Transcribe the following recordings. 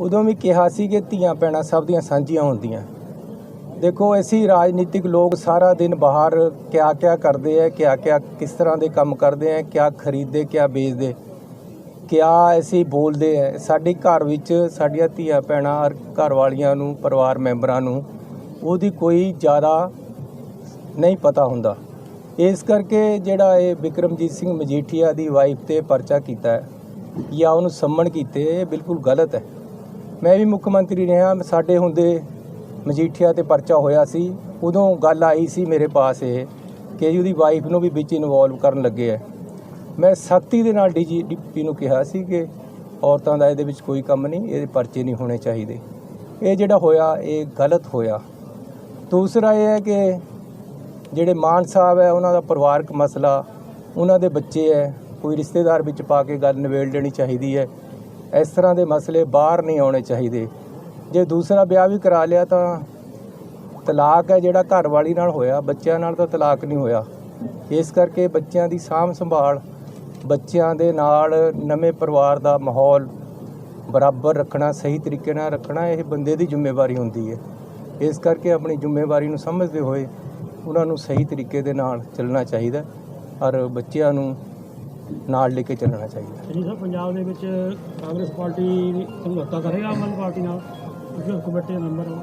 ਉਦੋਂ ਵੀ ਕਿਹਾ ਸੀ ਕਿ ਧੀਆਂ ਭੈਣਾਂ ਸਭ ਦੀਆਂ ਸਾਂਝੀਆਂ ਹੁੰਦੀਆਂ। ਦੇਖੋ, ਅਸੀਂ ਰਾਜਨੀਤਿਕ ਲੋਕ ਸਾਰਾ ਦਿਨ ਬਾਹਰ ਕਿਆ ਕਿਆ ਕਰਦੇ ਆ, ਕਿਆ ਕਿਆ ਕਿਸ ਤਰ੍ਹਾਂ ਦੇ ਕੰਮ ਕਰਦੇ ਆ, ਕਿਆ ਖਰੀਦਦੇ, ਕਿਆ ਵੇਚਦੇ। ਕਿਆ ਅਸੀਂ ਬੋਲਦੇ ਆ। ਸਾਡੇ ਘਰ ਵਿੱਚ ਸਾਡੀਆਂ ਧੀਆਂ ਭੈਣਾਂ ਔਰ ਘਰ ਵਾਲੀਆਂ ਨੂੰ, ਪਰਿਵਾਰ ਮੈਂਬਰਾਂ ਨੂੰ ਉਹਦੀ ਕੋਈ ਜ਼ਿਆਦਾ ਨਹੀਂ ਪਤਾ ਹੁੰਦਾ। ਇਸ ਕਰਕੇ ਜਿਹੜਾ ਇਹ ਵਿਕਰਮਜੀਤ ਸਿੰਘ ਮਜੀਠੀਆ ਦੀ ਵਾਈਫ ਤੇ ਪਰਚਾ ਕੀਤਾ ਹੈ, ਜਾਂ ਉਹਨੂੰ ਸੰਮਣ ਕੀਤੇ, ਇਹ ਬਿਲਕੁਲ ਗਲਤ ਹੈ। ਮੈਂ ਵੀ ਮੁੱਖ ਮੰਤਰੀ ਰਿਹਾ, ਸਾਡੇ ਹੁੰਦੇ ਮਜੀਠੀਆ ਤੇ ਪਰਚਾ ਹੋਇਆ ਸੀ। ਉਦੋਂ ਗੱਲ ਆਈ ਸੀ ਮੇਰੇ ਪਾਸ ਇਹ ਕਿ ਜੀ ਉਹਦੀ ਵਾਈਫ ਨੂੰ ਵੀ ਵਿੱਚ ਇਨਵੋਲਵ ਕਰਨ ਲੱਗੇ ਹੈ ਮੈਂ ਸਖਤੀ ਦੇ ਨਾਲ ਡੀਜੀਪੀ ਨੂੰ ਕਿਹਾ ਸੀ ਕਿ ਔਰਤਾਂ ਦਾ ਇਹਦੇ ਵਿੱਚ ਕੋਈ ਕੰਮ ਨਹੀਂ, ਇਹਦੇ ਪਰਚੇ ਨਹੀਂ ਹੋਣੇ ਚਾਹੀਦੇ। ਇਹ ਜਿਹੜਾ ਹੋਇਆ, ਇਹ ਗਲਤ ਹੋਇਆ। ਦੂਸਰਾ ਇਹ ਹੈ ਕਿ ਜਿਹੜੇ ਮਾਨ ਸਾਹਿਬ ਹੈ, ਉਹਨਾਂ ਦਾ ਪਰਿਵਾਰਕ ਮਸਲਾ, ਉਹਨਾਂ ਦੇ ਬੱਚੇ ਹੈ, ਕੋਈ ਰਿਸ਼ਤੇਦਾਰ ਵਿੱਚ ਪਾ ਕੇ ਗੱਲ ਨਿਬੇੜ ਲੈਣੀ ਚਾਹੀਦੀ ਹੈ। ਇਸ ਤਰ੍ਹਾਂ ਦੇ ਮਸਲੇ ਬਾਹਰ ਨਹੀਂ ਆਉਣੇ ਚਾਹੀਦੇ। ਜੇ ਦੂਸਰਾ ਵਿਆਹ ਵੀ ਕਰਾ ਲਿਆ ਤਾਂ ਤਲਾਕ ਹੈ ਜਿਹੜਾ ਘਰ ਵਾਲੀ ਨਾਲ ਹੋਇਆ, ਬੱਚਿਆਂ ਨਾਲ ਤਾਂ ਤਲਾਕ ਨਹੀਂ ਹੋਇਆ। ਇਸ ਕਰਕੇ ਬੱਚਿਆਂ ਦੀ ਸਾਂਭ ਸੰਭਾਲ, ਬੱਚਿਆਂ ਦੇ ਨਾਲ ਨਵੇਂ ਪਰਿਵਾਰ ਦਾ ਮਾਹੌਲ ਬਰਾਬਰ ਰੱਖਣਾ, ਸਹੀ ਤਰੀਕੇ ਨਾਲ ਰੱਖਣਾ, ਇਹ ਬੰਦੇ ਦੀ ਜ਼ਿੰਮੇਵਾਰੀ ਹੁੰਦੀ ਹੈ। ਇਸ ਕਰਕੇ ਆਪਣੀ ਜ਼ਿੰਮੇਵਾਰੀ ਨੂੰ ਸਮਝਦੇ ਹੋਏ ਉਹਨਾਂ ਨੂੰ ਸਹੀ ਤਰੀਕੇ ਦੇ ਨਾਲ ਚੱਲਣਾ ਚਾਹੀਦਾ ਔਰ ਬੱਚਿਆਂ ਨੂੰ ਨਾਲ ਲੈ ਕੇ ਚੱਲਣਾ ਚਾਹੀਦਾ। ਜੀ ਸਰ ਪੰਜਾਬ ਦੇ ਵਿੱਚ ਕਾਂਗਰਸ ਪਾਰਟੀ ਸਮਝੌਤਾ ਕਰੇਗਾ ਅਮਨ ਪਾਰਟੀ ਨਾਲ? ਤੁਸੀਂ ਕਮੇਟੀ ਦੇ ਮੈਂਬਰ ਹੋ।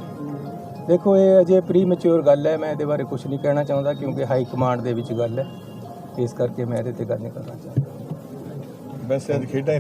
ਦੇਖੋ ਇਹ ਅਜੇ ਪ੍ਰੀ ਮੈਚੁਰ ਗੱਲ ਹੈ। ਮੈਂ ਇਹਦੇ ਬਾਰੇ ਕੁਝ ਨਹੀਂ ਕਹਿਣਾ ਚਾਹੁੰਦਾ ਕਿਉਂਕਿ ਹਾਈ ਕਮਾਂਡ ਦੇ ਵਿੱਚ ਗੱਲ ਹੈ। ਇਸ ਕਰਕੇ ਮੈਂ ਇਹਦੇ ਤੇ ਗੱਲ ਨਹੀਂ ਕਰਨਾ ਚਾਹੁੰਦਾ। ਵੈਸੇ ਅੱਜ ਖੇਡਾਂ ਹੀ